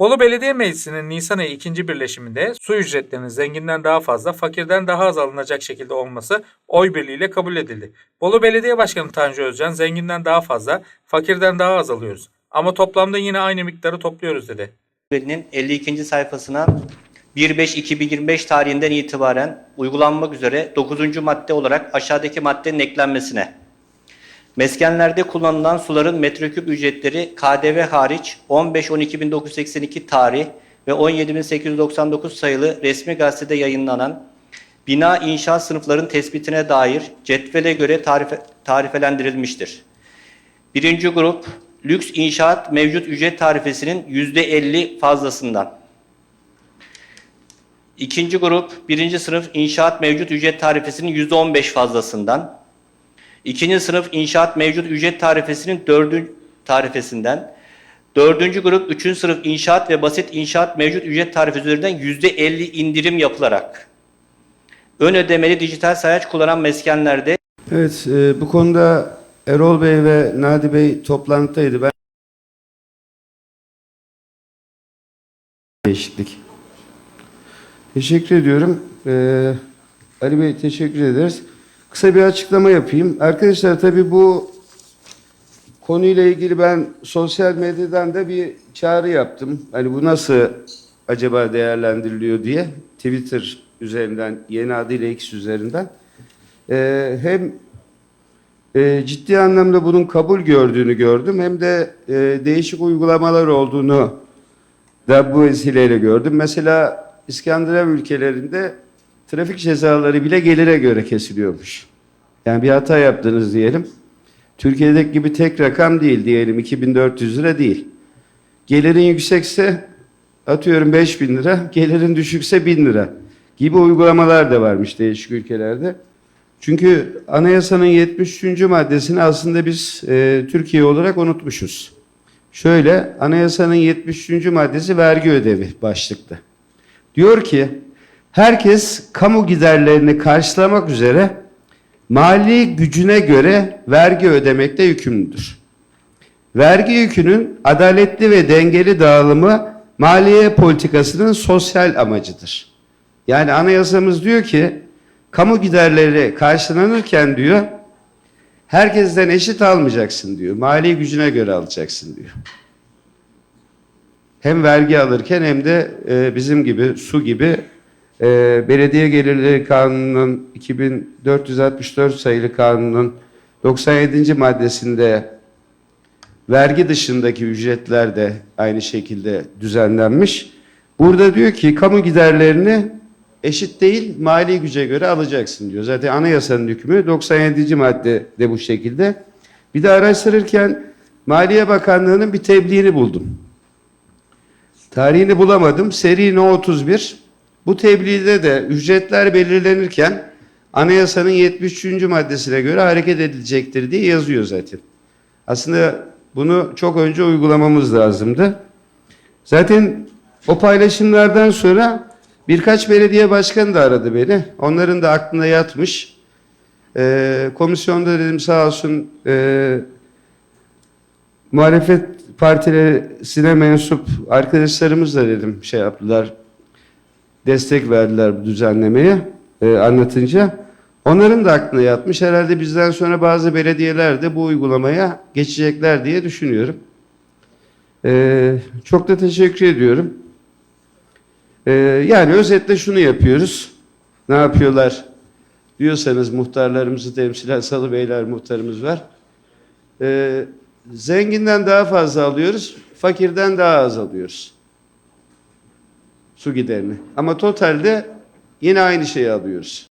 Bolu Belediye Meclisi'nin Nisan ayı ikinci birleşiminde su ücretlerinin zenginden daha fazla, fakirden daha az alınacak şekilde olması oy birliğiyle kabul edildi. Bolu Belediye Başkanı Tanju Özcan zenginden daha fazla, fakirden daha az alıyoruz. Ama toplamda yine aynı miktarı topluyoruz dedi. Belinin 52. sayfasına 1.5.2025 tarihinden itibaren uygulanmak üzere 9. madde olarak aşağıdaki maddenin eklenmesine. Meskenlerde kullanılan suların metreküp ücretleri KDV hariç 15-12.982 tarih ve 17.899 sayılı resmi gazetede yayınlanan bina inşaat sınıfların tespitine dair cetvele göre tarife, tarifelendirilmiştir. Birinci grup lüks inşaat mevcut ücret tarifesinin yüzde 50 fazlasından. İkinci grup birinci sınıf inşaat mevcut ücret tarifesinin yüzde 15 fazlasından. İkinci sınıf inşaat mevcut ücret tarifesinin dördüncü tarifesinden. Dördüncü grup üçüncü sınıf inşaat ve basit inşaat mevcut ücret tarifesi üzerinden yüzde 50 indirim yapılarak ön ödemeli dijital sayaç kullanan meskenlerde Evet, e, bu konuda Erol Bey ve Nadi Bey toplantıdaydı. Ben değişiklik. Teşekkür ediyorum. Ee, Ali Bey teşekkür ederiz. Kısa bir açıklama yapayım. Arkadaşlar tabii bu konuyla ilgili ben sosyal medyadan da bir çağrı yaptım. Hani bu nasıl acaba değerlendiriliyor diye. Twitter üzerinden, yeni adıyla X üzerinden. Ee, hem e, ciddi anlamda bunun kabul gördüğünü gördüm hem de e, değişik uygulamalar olduğunu da bu vesileyle gördüm. Mesela İskandinav ülkelerinde trafik cezaları bile gelire göre kesiliyormuş. Yani bir hata yaptınız diyelim. Türkiye'deki gibi tek rakam değil diyelim 2400 lira değil. Gelirin yüksekse atıyorum 5000 lira, gelirin düşükse 1000 lira gibi uygulamalar da varmış değişik ülkelerde. Çünkü anayasanın 73. maddesini aslında biz e, Türkiye olarak unutmuşuz. Şöyle anayasanın 73. maddesi vergi ödevi başlıkta. Diyor ki herkes kamu giderlerini karşılamak üzere mali gücüne göre vergi ödemekte yükümlüdür. Vergi yükünün adaletli ve dengeli dağılımı maliye politikasının sosyal amacıdır. Yani anayasamız diyor ki kamu giderleri karşılanırken diyor herkesten eşit almayacaksın diyor. Mali gücüne göre alacaksın diyor. Hem vergi alırken hem de e, bizim gibi su gibi e, belediye gelirleri kanunun 2464 sayılı kanunun 97. maddesinde vergi dışındaki ücretler de aynı şekilde düzenlenmiş. Burada diyor ki kamu giderlerini eşit değil mali güce göre alacaksın diyor. Zaten anayasanın hükmü 97. madde de bu şekilde. Bir de araştırırken Maliye Bakanlığı'nın bir tebliğini buldum. Tarihini bulamadım. Seri No 31. Bu tebliğde de ücretler belirlenirken anayasanın 73. maddesine göre hareket edilecektir diye yazıyor zaten. Aslında bunu çok önce uygulamamız lazımdı. Zaten o paylaşımlardan sonra birkaç belediye başkanı da aradı beni. Onların da aklına yatmış. Ee, komisyonda dedim sağ olsun e, muhalefet partilerine mensup arkadaşlarımız da dedim şey yaptılar. Destek verdiler bu düzenlemeye e, anlatınca. Onların da aklına yatmış. Herhalde bizden sonra bazı belediyeler de bu uygulamaya geçecekler diye düşünüyorum. Ee, çok da teşekkür ediyorum. Ee, yani özetle şunu yapıyoruz. Ne yapıyorlar diyorsanız muhtarlarımızı temsilen Salı Beyler muhtarımız var. Ee, zenginden daha fazla alıyoruz, fakirden daha az alıyoruz. Su giderini. Ama totalde yine aynı şeyi alıyoruz.